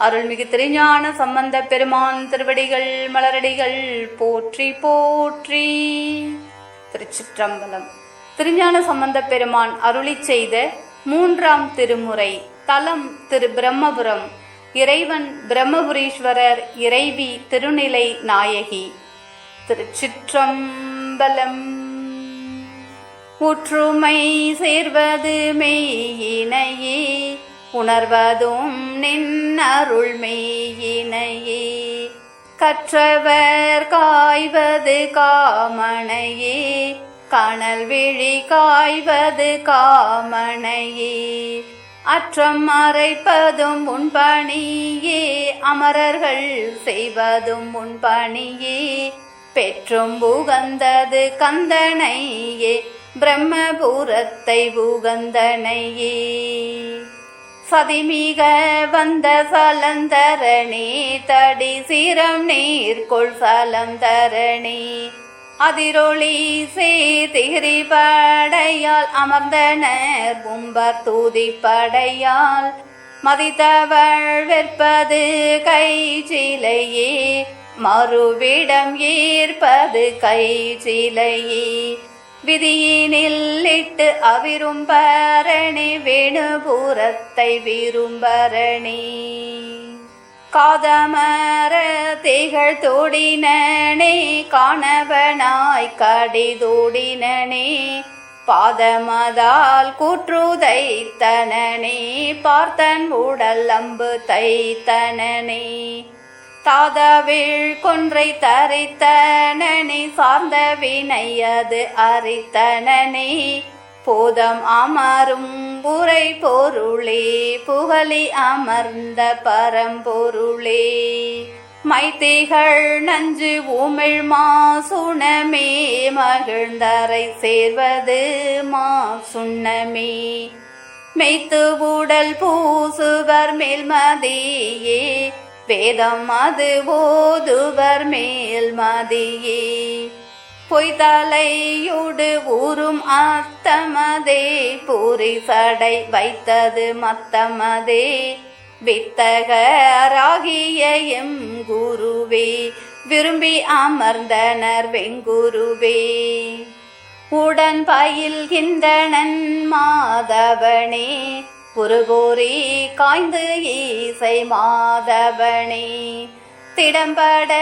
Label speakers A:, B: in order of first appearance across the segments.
A: அருள்மிகு திருஞான சம்பந்த பெருமான் திருவடிகள் மலரடிகள் போற்றி போற்றி. திருச்சிற்றம்பலம். திருஞான சம்பந்த பெருமான் அருளி செய்த மூன்றாம் திருமுறை தலம் திரு பிரம்மபுரம் இறைவன் பிரம்மபுரீஸ்வரர் இறைவி திருநிலை நாயகி. திருச்சிற்றம்பலம். ஒற்றுமை சேர்வது மெய்யினையே உணர்வதும் நின்னருள் மெய்யினையே. கற்றவர் காய்வது காமனையே. கணல் விழி காய்வது காமனையே. அற்றம் மறைப்பதும் முன்பணியே அமரர்கள் செய்வதும் முன்பணியே பெற்றும் புகந்தது கந்தனையே. பிரம்மபுரத்தை புகந்தனையே. சதிமிக வந்த சலந்தரணி தடி சிரம் நீர்கொள் சலந்தரணி. அதிரொளி சேதிகிரி படையால் அமர்ந்தனர் கும்பர் தூதி படையால். மதித்தவள் விற்பது கை சிலையே மறுவிடம் ஏற்பது கை சிலையே விதியினில்லிட்டு அவிரும்பரணி வேணுபுரத்தை விரும்பரணி. காதமர திகழ் தோடினே காணவனாய் கடிதோடினே பாதமதால் கூற்றுதைத்தனனே பார்த்தன் உடல் அம்பு தைத்தனனே. தாதவிழ் கொன்றை தரித்தனனே சார்ந்த வினையது அரித்தனனே போதம் அமரும் புரை பொருளே புகழி அமர்ந்த பரம்பொருளே. மைத்திகள் நஞ்சு உமிழ் மாசுணமே மகிழ்ந்தரை சேர்வது மா சுண்ணமே மெய்த்து உடல் பூசுவர் மேல்மதியே வேதம் அது ஓதுவர் மேல்மதியே பொய்தலையோடு ஊரும் அத்தமதே பூரி சடை வைத்தது மத்தமதே. வித்தகராகிய எம் குருவே விரும்பி அமர்ந்தனர் வெங்குருவே. உடன் பயில்கின்றனன் மாதவனே புருகோரி காய்ந்து ஈசை மாதவனே திடம்பட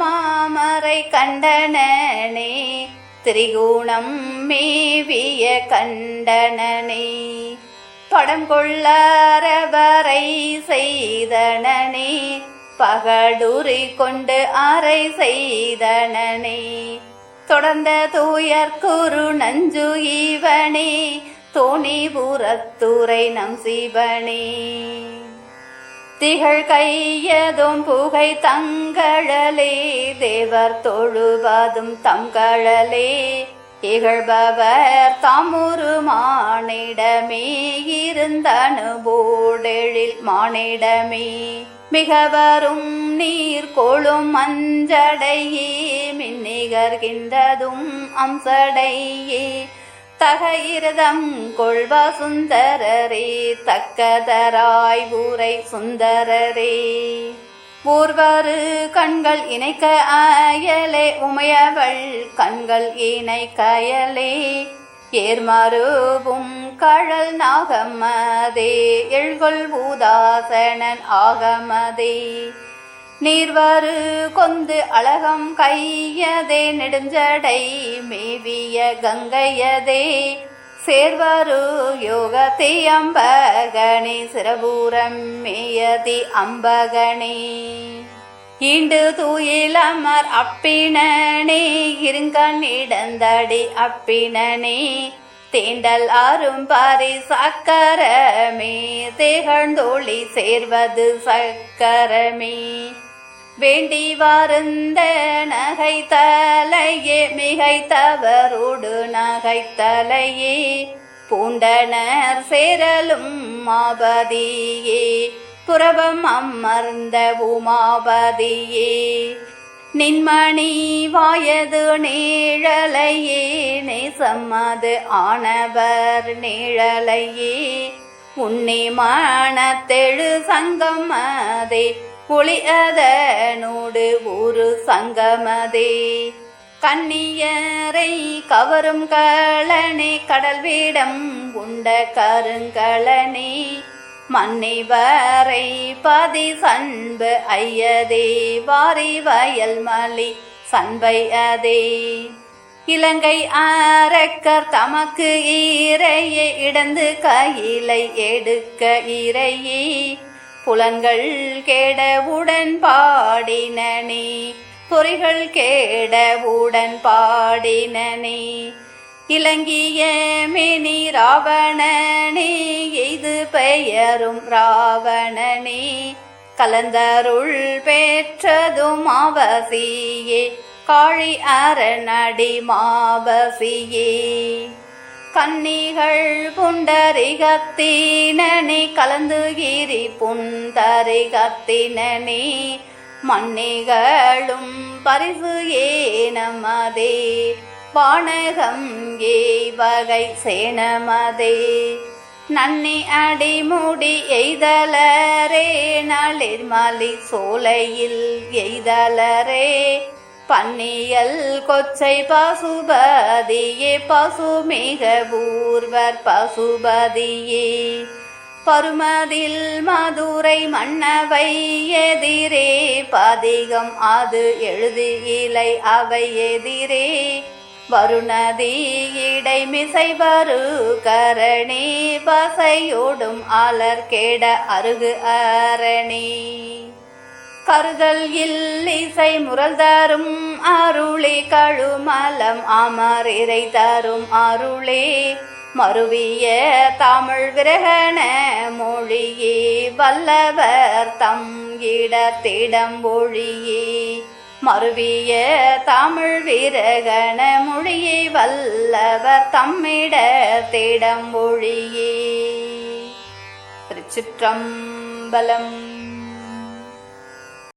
A: மாமரை கண்டனனே திரிகுணம் மேவிய கண்டனனே. படம் கொள்ளறவரை செய்தனனே பகடுரி கொண்டு அறை செய்தனனே. தொடர்ந்த தூயர் குரு நஞ்சு ஈவனே தோணிபுரத்துறை நம் சிவனே. திகழ் கையதும் புகை தங்களே தேவர் தொழுவதும் தங்களே இகழ்பவர் தமுரு மானிடமே இருந்தனுபோடெழில் மானிடமே. மிகவரும் நீர் கொழும் மஞ்சடையே மின்னிகர்கின்றதும் அம்சடையே. தகையிரதம் கொள்வ சுந்தரரே தக்கதராய் ஊரை சுந்தரரே. ஊர்வாறு கண்கள் இணைக்க அயலே உமையவள் கண்கள் இணை கயலே ஏர்மருவும் கழல் நாகமதே எழுகொள் பூதாசனன் ஆகமதே. நீர்வரு கொந்து அழகம் கையதே நெடுஞ்சடை மேவிய கங்கையதே. சேர்வரு யோகத்தை அம்பகணி சிறபூரம் மேயதி அம்பகணி ஈண்டு தூயிலமர் அப்பிணனே இருங்கண்ணிடந்தடி அப்பினனே. தேண்டல் ஆறும் பாரி சக்கரமே திகழ்ந்தொளி சேர்வது சக்கரமே. வேண்டி வருந்த நகை தலையே மிகைத்தவரோடு நகை தலையே பூண்டனர் சேரலும் மாபதியே புறவம் அமர்ந்த உமாபதியே. நின்மணி வாயது நீழலையே நேசம்மது ஆனவர் நீழலையே. உன்னி சங்கம் அதே குளியதனோடு ஒரு சங்கமதே. கண்ணியரை கவரும் களனே கடல் வீடம் உண்ட கருங்கலனே மன்னிவரை பதி சண்பு ஐயதே வாரி வயல் மலி சண்பை அதே. இலங்கை அரக்கர் தமக்கு ஈரையே இடந்து கையிலை எடுக்க இறையே புலன்கள் கேட உடன் பாடினனே. பொறிகள் கேடவுடன் உடன் பாடினனே. இலங்கிய மினி ராவணனே இது பெயரும் ராவணனே. கலந்தருள் பெற்றதும் அவசியே. காழி அரணடி மாவசியே. கன்னிகள் புண்டரிகத்தினி கலந்துகிரி புண்டரிகத்தினி மன்னிகளும் பரிசு ஏனமதே வானகம் ஏ வகை சேனமதே. நன்னி அடிமுடி எய்தலரே நளிர்மலி சோலையில் எய்தலரே பன்னியல் கொச்சை பசுபதியே பசுமிக பூர்வர் பசுபதியே. பருமதில் மதுரை மன்னவை எதிரே பதிகம் அது எழுதி இலை அவை எதிரே. வருணதி இடைமிசை வரு கரணி பசையோடும் அலர் கேட அருகு அரணி. கருதல் இல்லிசை முரல் தரும் அருளே கழுமலம் அமர் இறை தரும் அருளே. மருவிய தமிழ் விரகண மொழியே வல்லவர் தம் இடத்திடம் ஒழியே. மருவிய தமிழ் விரகண மொழியே வல்லவர் தம்மிடத்திடம் ஒழியே. திருச்சிற்றம்பலம்